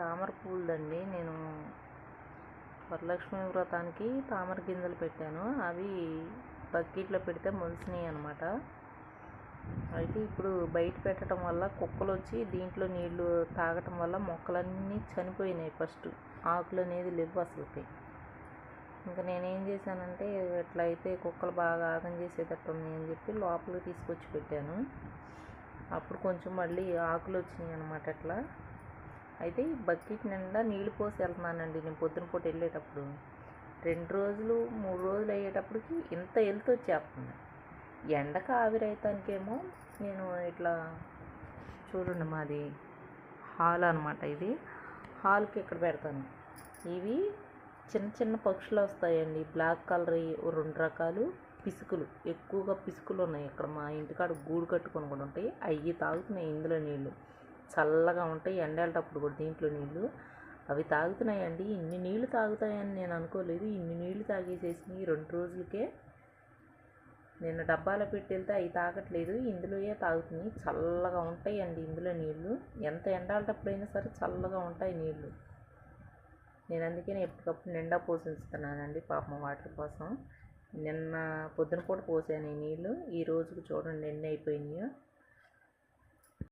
తామర పూలదండి. నేను వరలక్ష్మి వ్రతానికి తామర గింజలు పెట్టాను. అవి బకెట్లో పెడితే మొలిసినాయి అనమాట అయితే ఇప్పుడు బయట పెట్టడం వల్ల కుక్కలు వచ్చి దీంట్లో నీళ్ళు తాగటం వల్ల మొక్కలన్నీ చనిపోయినాయి ఫస్ట్. ఆకులు అనేది లేవు అసలుకి. ఇంకా నేనేం చేశానంటే ఎట్లా అయితే కుక్కలు బాగా ఆగం చేసేటట్టు అని చెప్పి లోపలికి తీసుకొచ్చి పెట్టాను. అప్పుడు కొంచెం మళ్ళీ ఆకులు వచ్చినాయి అనమాట అట్లా. అయితే ఈ బకెట్ నిండా నీళ్ళు పోసి వెళ్తున్నానండి నేను పొద్దున పూట వెళ్ళేటప్పుడు. రెండు రోజులు మూడు రోజులు అయ్యేటప్పటికి ఇంత వెళ్తూ వచ్చేస్తుంది. ఎండకు ఆవిరైతానికేమో నేను ఇట్లా చూడండి మాది హాల్ అనమాట ఇది. హాల్కి ఇక్కడ పెడతాను. ఇవి చిన్న చిన్న పక్షులు వస్తాయండి. బ్లాక్ కలర్ రెండు రకాలు పిసుకులు. ఎక్కువగా పిసుకులు ఉన్నాయి. ఇక్కడ మా ఇంటికాడ గూడు కట్టుకొని కూడా ఉంటాయి. అవి తాగుతున్నాయి ఇందులో నీళ్ళు. చల్లగా ఉంటాయి. ఎండేటప్పుడు కూడా దీంట్లో నీళ్ళు అవి తాగుతున్నాయండి. ఇన్ని నీళ్ళు తాగుతాయని నేను అనుకోలేదు. ఇన్ని నీళ్ళు తాగేసేసినాయి రెండు రోజులకే నేను డబ్బాలో పెట్టి వెళ్తే అవి తాగట్లేదు. ఇందులోయే తాగుతున్నాయి. చల్లగా ఉంటాయండి ఇందులో నీళ్ళు. ఎంత ఎండాలటప్పుడైనా సరే చల్లగా ఉంటాయి నీళ్ళు. నేను అందుకని ఎప్పటికప్పుడు నిండా పోషిస్తున్నానండి పాపం వాటర్ కోసం. నిన్న పొద్దున పూట పోసాను ఈ నీళ్ళు. ఈ రోజుకు చూడండి ఎన్ని అయిపోయినాయో.